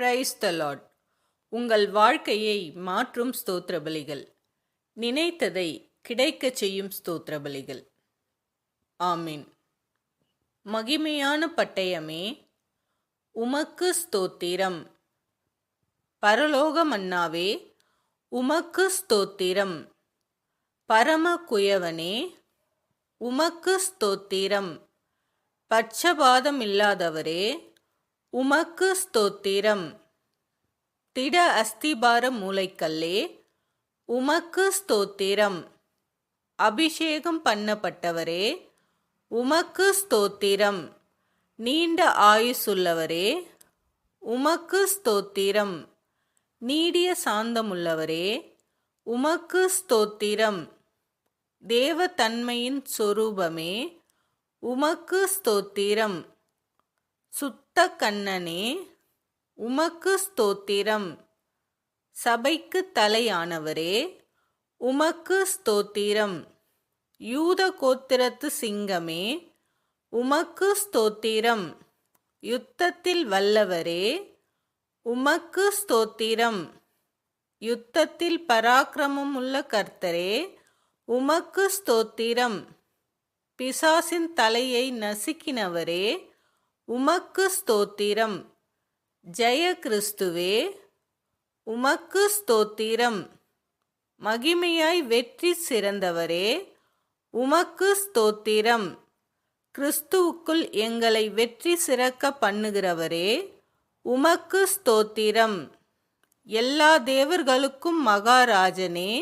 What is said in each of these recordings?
Praise the lot உங்கள் வாழ்க்கையை மாற்றும் ஸ்தோத்திர பலிகள் நினைத்ததை கிடைக்கச் செய்யும் ஸ்தோத்திர பலிகள் ஆமீன். மகிமையான பட்டயமே உமக்கு ஸ்தோத்திரம். பரலோக மன்னாவே உமக்கு ஸ்தோத்திரம். பரம குயவனே உமக்கு ஸ்தோத்திரம். பட்சபாதம் இல்லாதவரே உமக்கு ஸ்தோத்திரம். திட அஸ்திபார மூளைக்கல்லே உமக்கு ஸ்தோத்திரம். அபிஷேகம் பண்ணப்பட்டவரே உமக்கு ஸ்தோத்திரம். நீண்ட ஆயுசுள்ளவரே உமக்கு ஸ்தோத்திரம். நீடிய சாந்தமுள்ளவரே உமக்கு ஸ்தோத்திரம். தேவத்தன்மையின் சொரூபமே உமக்கு ஸ்தோத்திரம். சுத்த கண்ணனே உமக்கு ஸ்தோத்திரம். சபைக்கு தலையானவரே உமக்கு ஸ்தோத்திரம். யூத கோத்திரத்து சிங்கமே உமக்கு ஸ்தோத்திரம். யுத்தத்தில் வல்லவரே உமக்கு ஸ்தோத்திரம். யுத்தத்தில் பராக்கிரமம் உள்ள கர்த்தரே உமக்கு ஸ்தோத்திரம். பிசாசின் தலையை நசுக்கினவரே உமக்கு ஸ்தோத்திரம். ஜெய கிறிஸ்துவே உமக்கு ஸ்தோத்திரம். மகிமையாய் வெற்றி சிறந்தவரே உமக்கு ஸ்தோத்திரம். கிறிஸ்துவுக்குள் எங்களை வெற்றி சிறக்க பண்ணுகிறவரே உமக்கு ஸ்தோத்திரம். எல்லா தேவர்களுக்கும் மகாராஜனே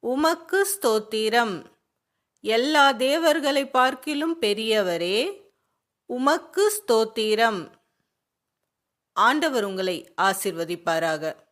உமக்கு ஸ்தோத்திரம். எல்லா தேவர்களை பார்க்கிலும் பெரியவரே உமக்கு ஸ்தோத்திரம். ஆண்டவர் உங்களை ஆசிர்வதிப்பாராக.